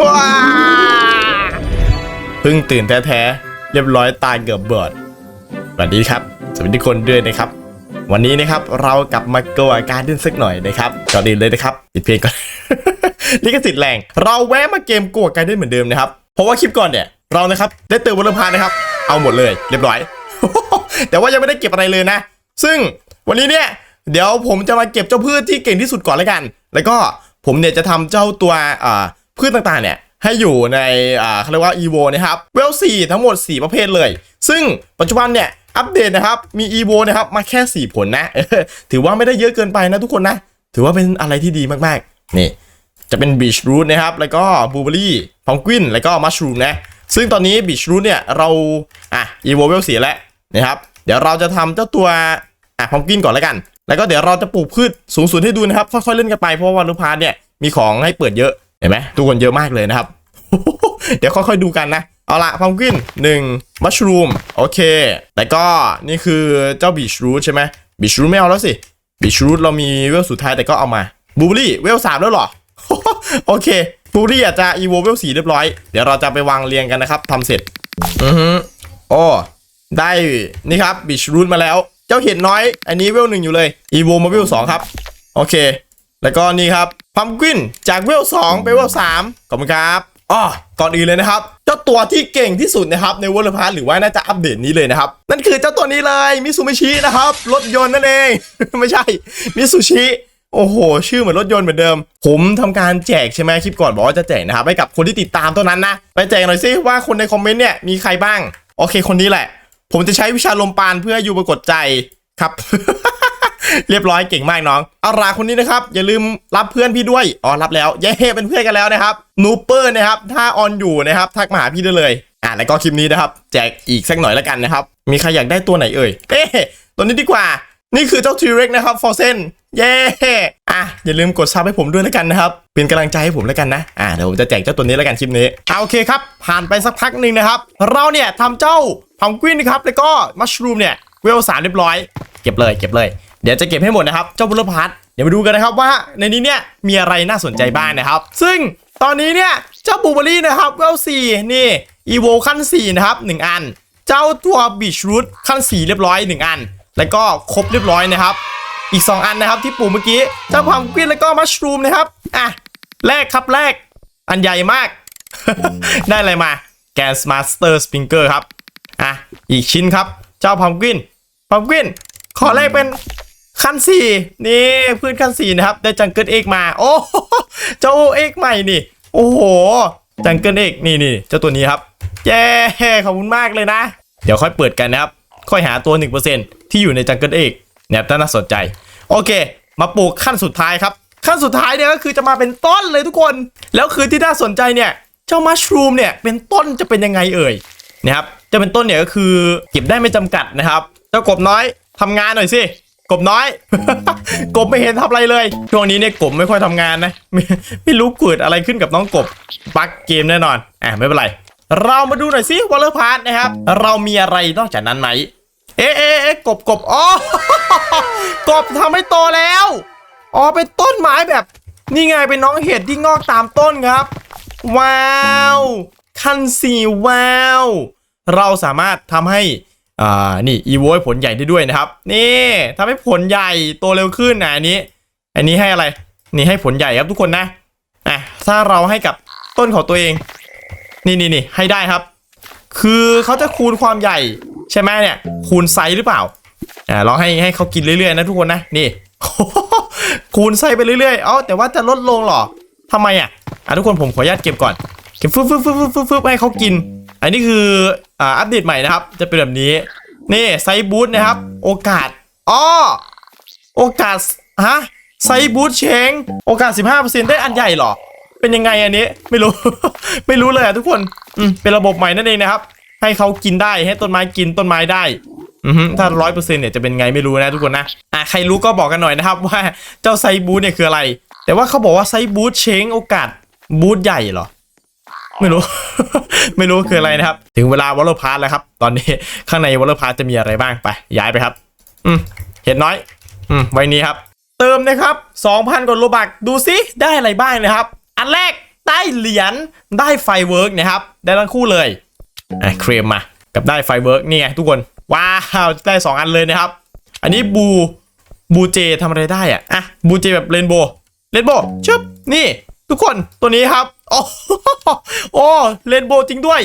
ว้าเพิ่งตื่นแท้ๆ เรียบร้อยตายเกือบเบิดสวัสดีครับ สวัสดีทุกคนด้วยนะครับ วันนี้นะครับเรากลับมาโกอาการเด่นสักหน่อยนะครับก่อนอื่นเลยนะครับปิดเพลงก่อน ลิขสิทธิ์แรง เราแวะมาเกมโกอาการเด่นเหมือนเดิมนะครับ เพราะว่าคลิปก่อนเนี่ยเรานะครับได้เติมวอลพานะครับ เอาหมดเลยเรียบร้อย แต่ว่ายังไม่ได้เก็บอะไรเลยนะ ซึ่งวันนี้เนี่ยเดี๋ยวผมจะมาเก็บเจ้าพืชที่เก่งที่สุดก่อนแล้วกัน แล้วก็ผมเนี่ยจะทำเจ้าตัวอ่า พืชต่างๆเนี่ยให้อยู่ในอ่าเขาเรียกว่า EVO นะครับเวล4ทั้งหมด 4 ประเภทเลย ซึ่งปัจจุบันเนี่ยอัปเดตนะครับ มี EVO นะครับมาแค่ 4 ผลนะ ถือว่าไม่ได้เยอะเกินไปนะทุกคนนะ ถือว่าเป็นอะไรที่ดีมากๆ นี่ จะเป็นบีชรูทนะครับ แล้วก็บลูเบอรี่พองกวินแล้วก็มัชรูมนะ ซึ่งตอนนี้บีชรูทเนี่ยเรา อะอีโวเวลสียแล้วนะครับ เดี๋ยวเราจะทำเจ้าตัว อะพองกวินก่อนแล้วกัน แล้วก็เดี๋ยวเราจะปลูกพืชสูงสุดให้ดูนะครับ ค่อยๆเล่นกันไปเพราะว่าวันพาร์ทเนี่ยมีของให้เปิดเยอะ เห็นไหมทุกคนเยอะมากเลยนะครับ เดี๋ยวค่อยๆดูกันนะ เอาละพัมกินหนึ่งมัชรูมโอเค แล้วก็นี่คือเจ้าบีชรูทใช่ไหมบีชรูทไม่เอาแล้วสิบีชรูทเรามีเวลสุดท้ายแต่ก็เอามาบูเบอรี่เวลสามแล้วหรอ โอเคบูเบอรี่อาจจะอีโวเวลสี่เรียบร้อย เดี๋ยวเราจะไปวางเรียงกันนะครับทำเสร็จ อือฮึโอ้ได้นี่ครับบีชรูทมาแล้ว เจ้าเห็ดน้อย อันนี้เวลหนึ่งอยู่เลยอีโวมาเวลสองครับ โอเค แล้วก็นี่ครับพัมกินจากเวล2ไปเวล3ขอบคุณครับอ๋อก่อนอื่นเลยนะครับ เจ้าตัวที่เก่งที่สุดนะครับในวอลเลย์พาร์หรือว่าน่าจะอัปเดตนี้เลยนะครับ นั่นคือเจ้าตัวนี้เลยมิซูมิชินะครับ รถยนต์นั่นเอง ไม่ใช่มิซูชิโอ้โห ชื่อเหมือนรถยนต์เหมือนเดิม ผมทำการแจกใช่ไหมคลิปก่อนบอกว่าจะแจกนะครับ ให้กับคนที่ติดตามเท่านั้นนะ ไปแจกหน่อยสิว่าคนในคอมเมนต์เนี่ยมีใครบ้าง โอเคคนนี้แหละ ผมจะใช้วิชาลมปานเพื่ออยู่ปรากฏใจครับ เรียบร้อยเก่งมากน้องเอาราคนนี้นะครับ อย่าลืมรับเพื่อนพี่ด้วยอ๋อรับแล้วเย้เป็นเพื่อนกันแล้วนะครับนูเปอร์นะครับถ้าออนอยู่นะครับทักมาหาพี่ได้เลยอะแล้วก็คลิปนี้นะครับ แจกอีกสักหน่อยแล้วกันนะครับ มีใครอยากได้ตัวไหนเอ่ยเอ๊ตัวนี้ดีกว่า นี่คือเจ้าทีเร็กนะครับฟอร์เซนเย้อะอย่าลืมกดซับให้ผมด้วยแล้วกันนะครับเป็นกำลังใจให้ผมแล้วกันนะ อะเดี๋ยวผมจะแจกเจ้าตัวนี้แล้วกันคลิปนี้อะโอเคครับ ผ่านไปสักพักหนึ่งนะครับ เราเนี่ยทำเจ้าพัมกวินนะครับ แล้วก็มัชรูมเนี่ยเวลสามเรียบร้อย เก็บเลยเก็บเลย เดี๋ยวจะเก็บให้หมดนะครับ เจ้าบุรพาร์ทเดี๋ยวมาดูกันนะครับว่าในนี้เนี่ยมีอะไรน่าสนใจบ้างนะครับ ซึ่งตอนนี้เนี่ยเจ้าบูเบอรี่นะครับเวลสี่นี่อีโวขั้น4นะครับ1 อัน เจ้าตัวบีชรูทขั้น 4 เรียบร้อย 1 อัน แล้วก็ครบเรียบร้อยนะครับ อีก 2 อันนะครับที่ปลูกเมื่อกี้ เจ้าพัมกวินแล้วก็มัชรูมนะครับ อะแรกครับแรก อันใหญ่มาก ได้อะไรมาแกนสมาสเตอร์สปริงเกอร์ครับ อะ อีกชิ้นครับ เจ้าพัมกินพัมกินขอแรกเป็น ขั้นสี่นี่พืชขั้นสี่นะครับได้จังเกิลเอกมา โอ้เจ้าเอกใหม่นี่ โอ้โหจังเกิลเอกนี่นี่เจ้าตัวนี้ครับเย้ขอบคุณมากเลยนะ เดี๋ยวค่อยเปิดกันนะครับ ค่อยหาตัว 1%ที่อยู่ในจังเกิลเอกเนี่ยถ้าน่าสนใจ โอเค มาปลูกขั้นสุดท้ายครับ ขั้นสุดท้ายเนี่ยก็คือจะมาเป็นต้นเลยทุกคน แล้วคือที่น่าสนใจเนี่ยเจ้ามัชรูมเนี่ยเป็นต้นจะเป็นยังไงเอ่ยนะครับจะเป็นต้นเนี่ยก็คือเก็บได้ไม่จำกัดนะครับเจ้ากบน้อยทำงานหน่อยสิ กบน้อย กบไม่เห็นทำอะไรเลย ช่วงนี้เนี่ยกบไม่ค่อยทำงานนะ ไม่ไม่รู้เกิดอะไรขึ้นกับน้องกบบั๊กเกมแน่นอนอะไม่เป็นไร เรามาดูหน่อยสิวอลเลอร์พาร์ทนะครับ เรามีอะไรนอกจากนั้นไหม เอ๊ะเอ๊ะเอ๊ะกบกบอ๋อกบทำให้โตแล้วอ๋อเป็นต้นไม้แบบ นี่ไงเป็นน้องเห็ดที่งอกตามต้นครับ ว้าว ขั้นสี่ว้าว เราสามารถทำให้ อ่านี่อีโวให้ผลใหญ่ได้ด้วยนะครับ นี่ทำให้ผลใหญ่โตเร็วขึ้นนะอันนี้ อันนี้ให้อะไร นี่ให้ผลใหญ่ครับทุกคนนะอะถ้าเราให้กับต้นของตัวเอง นี่นี่นี่ให้ได้ครับ คือเขาจะคูณความใหญ่ใช่ไหมเนี่ย คูณไซส์หรือเปล่าอ่าเราให้ให้เขากินเรื่อยๆนะทุกคนนะนี่คูณไซส์ไปเรื่อยๆเอ้าแต่ว่าจะลดลงหรอทำไมอะอะทุกคนผมขออนุญาตเก็บก่อนเก็บฟึบฟึบฟึบฟึบฟึบฟึบให้เขากิน อันนี้คืออ่าอัปเดตใหม่นะครับ จะเป็นแบบนี้ นี่ไซบูทนะครับ โอกาสอ้อโอกาสฮะไซบูทเชงโอกาส 15%ได้อันใหญ่หรอ เป็นยังไงอันนี้ไม่รู้ ไม่รู้เลยอะทุกคนอืมเป็นระบบใหม่นั่นเองนะครับ ให้เขากินได้ให้ต้นไม้กินต้นไม้ได้อือฮึถ้าร้อยเปอร์เซ็นต์เนี่ยจะเป็นไงไม่รู้นะทุกคนนะอะใครรู้ก็บอกกันหน่อยนะครับ ว่าเจ้าไซบูทเนี่ยคืออะไร แต่ว่าเขาบอกว่าไซบูทเชงโอกาสบูทใหญ่เหรอ ไม่รู้ ไม่รู้คืออะไรนะครับ ถึงเวลาวอลเลพาร์แล้วครับ ตอนนี้ข้างในวอลเลพาร์จะมีอะไรบ้างไป ย้ายไปครับ อืมเห็ดน้อย อืมไว้นี้ครับ เติมนะครับ 2,000กว่าโลบักดูซิได้อะไรบ้างนะครับ อันแรกได้เหรียญได้ไฟเวิร์กนะครับ ได้ทั้งคู่เลยอะเครมมากับได้ไฟเวิร์กนี่ไงทุกคน ว้าวได้สองอันเลยนะครับ อันนี้บูบูเจทำอะไรได้อะอะบูเจแบบเรนโบว์เรนโบว์ชึบนี่ ทุกคนตัวนี้ครับโอ้ โอ้เรนโบว์จริงด้วย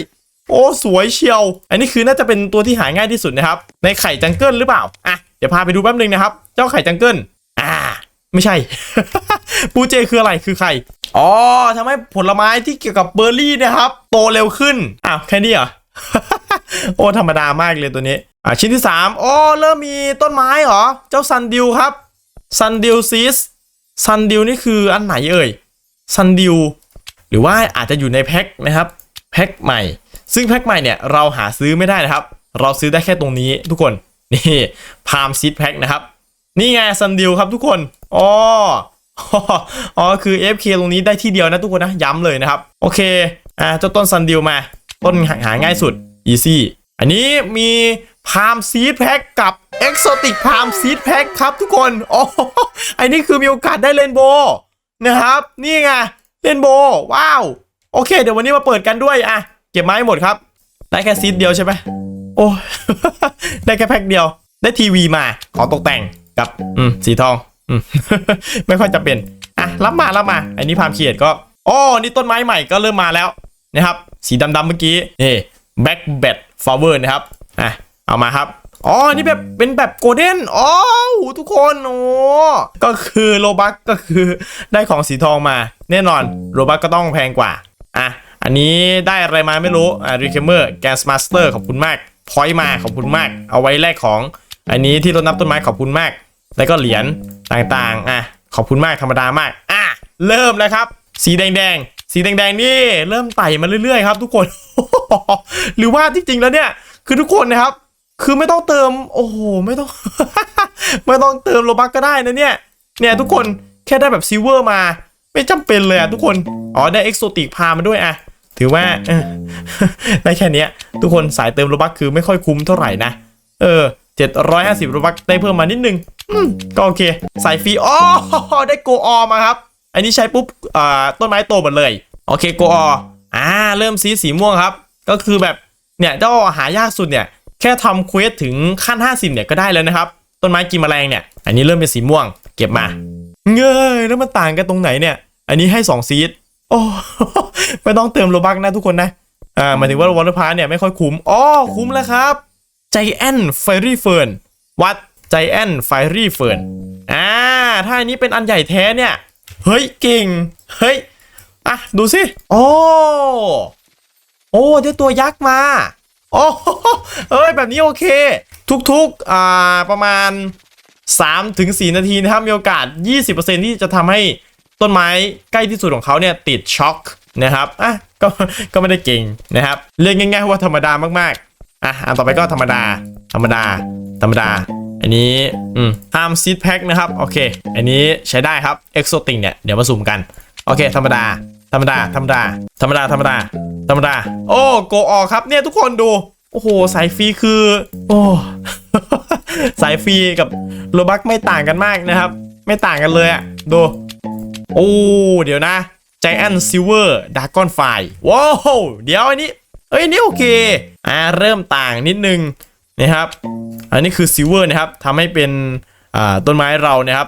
โอ้สวยเชียว อันนี้คือน่าจะเป็นตัวที่หาง่ายที่สุดนะครับ ในไข่จังเกิลหรือเปล่าอะเดี๋ยวพาไปดูแป๊บนึงนะครับ เจ้าไข่จังเกิลอ่า ไม่ใช่ ปูเจคืออะไรคือไข่อ๋อทำให้ผลไม้ที่เกี่ยวกับเบอร์รี่นะครับ โตเร็วขึ้นอ้าวแค่นี้เหรอโอ้ธรรมดามากเลยตัวนี้อะชิ้นที่3โอ้เริ่มมีต้นไม้เหรอ เจ้าซันดิวครับซันดิวซีสซันดิวนี่คืออันไหนเอ่ยซันดิว หรือว่าอาจจะอยู่ในแพ็คนะครับแพ็คใหม่ ซึ่งแพ็คใหม่เนี่ยเราหาซื้อไม่ได้นะครับ เราซื้อได้แค่ตรงนี้ทุกคนนี่พามซีดแพ็คนะครับ นี่ไงซันดิวครับทุกคนอ๋ออ๋อคือ FK ตรงนี้ได้ที่เดียวนะทุกคนนะย้ำเลยนะครับ โอเคอ่าเจ้าต้นซันดิวมา ต้นหาง่ายสุด easy อันนี้มีพามซีดแพ็คกับ Exotic พามซีดแพ็คครับทุกคนอ๋ออันนี้คือมีโอกาสได้เลนโบนะครับ นี่ไง เลนโบว์ว้าว โอเค เดี๋ยววันนี้มาเปิดกันด้วยอะเก็บไม้หมดครับ ได้แค่ซีดเดียวใช่ไหมโอ้ ได้แค่แพ็คเดียว ได้ทีวีมา ของตกแต่งกับอืมสีทองอืมไม่ค่อยจะเป็นอะรับมารับมา อันนี้พามเขียดก็อ๋อนี่ต้นไม้ใหม่ก็เริ่มมาแล้วนะครับ สีดำๆเมื่อกี้นี่ back bed flower นะครับอะเอามาครับ อ๋อ นี่แบบเป็นแบบโกลเด้น อ๋อทุกคนโอ้ก็คือโลบักก็คือได้ของสีทองมา แน่นอนโลบักก็ต้องแพงกว่า อะ อันนี้ได้อะไรมาไม่รู้ อ่ารีเคมเมอร์แกสมาสเตอร์ขอบคุณมาก พอยต์มาขอบคุณมาก เอาไว้แลกของ อันนี้ที่รดน้ำต้นไม้ขอบคุณมาก แล้วก็เหรียญต่างๆ อะ ขอบคุณมากธรรมดามาก อะ เริ่มแล้วครับ สีแดงๆ สีแดงๆนี่เริ่มไต่มาเรื่อยๆครับ ทุกคน หรือว่าที่จริงแล้วเนี่ยคือทุกคนนะครับ คือไม่ต้องเติม โอ้โห ไม่ต้อง ไม่ต้องเติมโลบักก็ได้นะเนี่ย เนี่ยทุกคนแค่ได้แบบซิลเวอร์มา ไม่จำเป็นเลยอะทุกคน อ๋อได้เอ็กโซติกพามาด้วยอะถือว่าได้แค่นี้ทุกคนสายเติมโลบักคือไม่ค่อยคุ้มเท่าไหร่นะ เออ 750โลบักได้เพิ่มมานิดนึงก็โอเค สายฟรีอ๋อได้โกออมาครับ อันนี้ใช้ปุ๊บอ่าต้นไม้โตหมดเลย โอเคโกอออ่า เริ่มสีสีม่วงครับ ก็คือแบบเนี่ยเจ้าหายากสุดเนี่ย แค่ทำเควสถึงขั้น 50 เนี่ยก็ได้แล้วนะครับ ต้นไม้กินแมลงเนี่ย อันนี้เริ่มเป็นสีม่วง เก็บมา เงยแล้วมันต่างกันตรงไหนเนี่ย อันนี้ให้ 2 ซีดโอ้ไม่ต้องเติมโลบักนะทุกคนนะอ่าหมายถึงว่าวอลเลย์พาร์เนี่ยไม่ค่อยคุ้มอ๋อคุ้มแล้วครับใจแอนไฟรี่เฟิร์นวัดใจแอนไฟรี่เฟิร์นอ่าถ้าอันนี้เป็นอันใหญ่แท้เนี่ย เฮ้ยเก่ง เฮ้ย อะ ดูสิ โอ้ โอ้ได้ตัวยักษ์มา โอ้ เอ้ยแบบนี้โอเค ทุกๆอ่าประมาณ3ถึง4นาทีนะครับมีโอกาส 20%ที่จะทำให้ต้นไม้ใกล้ที่สุดของเขาเนี่ยติดช็อคนะครับอะก็ก็ไม่ได้เก่งนะครับ เรียกง่าย ๆ ว่าธรรมดามากๆอะอันต่อไปก็ธรรมดา ธรรมดา ธรรมดา อันนี้อืมห้ามซีดแพ็คนะครับโอเค อันนี้ใช้ได้ครับเอ็กโซติงเนี่ยเดี๋ยวมาสุ่มกันโอเค ธรรมดา ธรรมดา ธรรมดา ธรรมดา ธรรมดา ธรรมดา โอ้โกออครับเนี่ยทุกคนดู โอ้โห สายฟรีคือ โอ้ สายฟรีกับโลบักไม่ต่างกันมากนะครับ ไม่ต่างกันเลยอะดู โอ้ เดี๋ยวนะ Giant Silver Dragon f i ว้าวเดี๋ยวอันนี้ เอ้ยนี่โอเค อ่า เริ่มต่างนิดนึงนะครับ อันนี้คือ Silver นะครับทำให้เป็น อ่า ต้นไม้เรานะครับ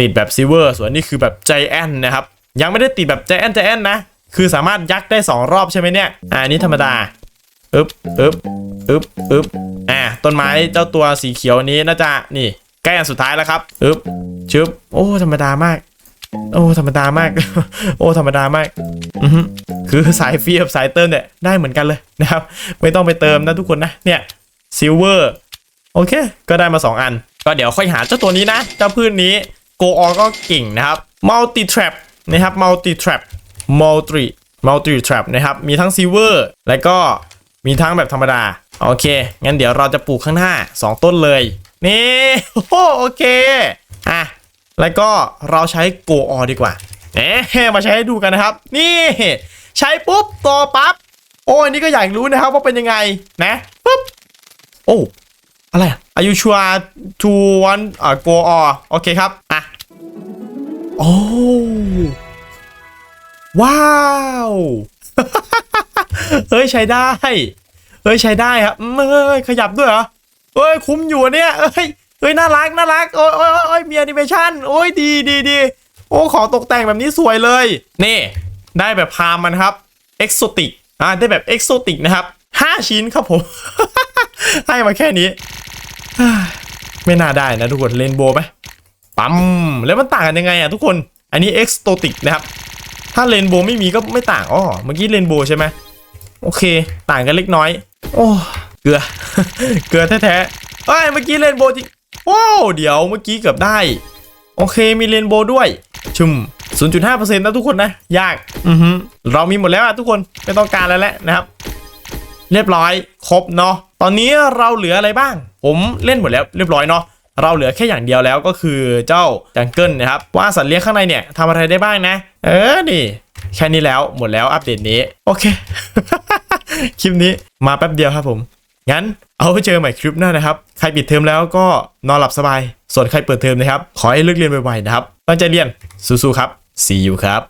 ติดแบบ Silver ส่วนนี้คือแบบ Giant นะครับ ยังไม่ได้ติดแบบ Giant Giant นะ คือสามารถยักได้ 2 รอบใช่ไหมเนี่ย อ่าอันนี้ธรรมดา อึบอึบอึบอึบอ่าต้นไม้เจ้าตัวสีเขียวนี้น่าจะนี่ใกล้อันสุดท้ายแล้วครับอึบชึบโอ้ธรรมดามาก โอ้ธรรมดามาก โอ้ธรรมดามากอือฮึคือสายฟรีกับสายเติมเนี่ยได้เหมือนกันเลยนะครับ ไม่ต้องไปเติมนะทุกคนนะเนี่ยซิลเวอร์โอเค ก็ได้มา 2 อัน ก็เดี๋ยวค่อยหาเจ้าตัวนี้นะ เจ้าพืชนนี้โกออก็เก่งนะครับ multi trap นะครับ multi trap multi multi trap นะครับมีทั้งซิลเวอร์และก็ มีทั้งแบบธรรมดา โอเค งั้นเดี๋ยวเราจะปลูกข้างหน้า 2 ต้นเลย นี่โอโอเค อะ แล้วก็เราใช้โกออดีกว่าเอ๊ะมาใช้ให้ดูกันนะครับ นี่ ใช้ปุ๊บต่อปั๊บ โอ้อันนี้ก็อยากรู้นะครับว่าเป็นยังไงนะปุ๊บ โอ้ อะไรอะ Are you sure to want อ่า go or โอเคครับ อะ โอ้ว้าว เฮ้ยใช้ได้ ฮ้ยใช้ได้ครับเฮ้ยขยับด้วยเหรอเฮ้ยคุ้มอยู่เนี่ยเฮ้ยเฮ้ยน่ารักน่ารักโอ้ยโอ้ยโอ้ยมีแอนิเมชันโอ้ยดีดีดีโอ้ของตกแต่งแบบนี้สวยเลย นี่ ได้แบบพามันครับเอ็กโซติกอ่าได้แบบเอ็กโซติกนะครับห้าชิ้นครับผม ให้มาแค่นี้ ไม่น่าได้นะทุกคนเลนโบไหมปั๊มแล้วมันต่างกันยังไงอะทุกคนอันนี้เอ็กโซติกนะครับ ถ้าเลนโบไม่มีก็ไม่ต่างอ๋อเมื่อกี้เลนโบใช่ไหมโอเค ต่างกันเล็กน้อย โอ้เกลือ เกลือแท้ๆเอ้ยเมื่อกี้เลนโบว์จริงว้าวเดี๋ยวเมื่อกี้เกือบได้ โอเคมีเลนโบว์ด้วย ชุม0.5%นะทุกคนนะ ยาก อือฮึเรามีหมดแล้วอะทุกคนไม่ต้องการแล้วแหละนะครับ เรียบร้อย ครบเนาะตอนนี้เราเหลืออะไรบ้าง ผมเล่นหมดแล้วเรียบร้อยเนาะเราเหลือแค่อย่างเดียวแล้วก็คือเจ้าจังเกิลนะครับ ว่าสัตว์เลี้ยงข้างในเนี่ยทำอะไรได้บ้างนะ เออนี่แค่นี้แล้วหมดแล้วอัปเดตนี้ โอเค คลิปนี้มาแป๊บเดียวครับผม งั้นเอาไว้เจอใหม่คลิปหน้านะครับ ใครปิดเทอมแล้วก็นอนหลับสบาย ส่วนใครเปิดเทอมนะครับ ขอให้เลิกเรียนไวๆนะครับ ตั้งใจเรียนสู้ๆครับ see you ครับ